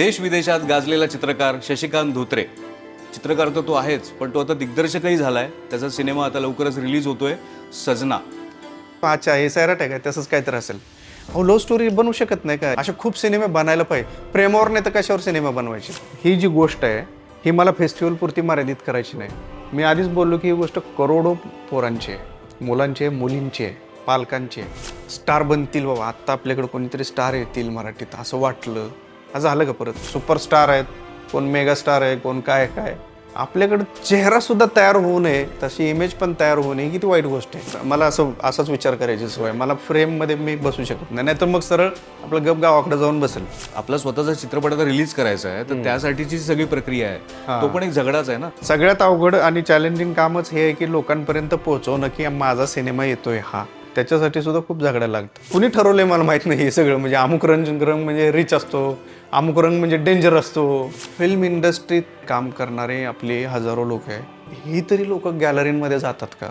देश विदेशात गाजलेला चित्रकार शशिकांत धोत्रे. चित्रकार तर तो आहेच पण तो आता दिग्दर्शकही झालाय. त्याचा सिनेमा आता लवकरच रिलीज होतोय सजना. अच्छा हे सैराट आहे काय? तसंच काहीतरी असेल. अहो लव्ह स्टोरी बनवू शकत नाही काय? असे खूप सिनेमे बनायला पाहिजे. प्रेमावर नाही तर कशावर सिनेमा बनवायचे? ही जी गोष्ट आहे ही मला फेस्टिवल पुरती मर्यादित करायची नाही. मी आधीच बोललो की ही गोष्ट करोडो पोरांची आहे. मुलांची आहे मुलींची आहे पालकांची आहे. स्टार बनतील बाबा. आत्ता आपल्याकडे कोणीतरी स्टार येतील मराठीत असं वाटलं. झालं का परत? सुपरस्टार आहेत कोण मेगा स्टार आहे कोण काय काय. आपल्याकडे चेहरा सुद्धा तयार होऊ नये तशी इमेज पण तयार होऊ नये किती वाईट गोष्ट आहे. मला असं असाच विचार करायची सवय. मला फ्रेममध्ये मी बसू शकत नाही. नाहीतर मग सरळ आपलं गप गावाकडे जाऊन बसेल. आपला स्वतःचा चित्रपट आता रिलीज करायचा आहे तर त्यासाठीची सगळी प्रक्रिया आहे. तो पण एक झगडाच आहे ना? सगळ्यात अवघड आणि चॅलेंजिंग कामच हे आहे की लोकांपर्यंत पोहोचवणं की माझा सिनेमा येतोय हा. त्याच्यासाठी सुद्धा खूप झगड्या लागतं कुणी ठरवलंय मला माहीत नाही हे सगळं. म्हणजे अमुक रंग रंग म्हणजे रिच असतो अमुक रंग म्हणजे डेंजर असतो. फिल्म इंडस्ट्रीत काम करणारे आपले हजारो लोक आहे. ही तरी लोक गॅलरीमध्ये जातात का?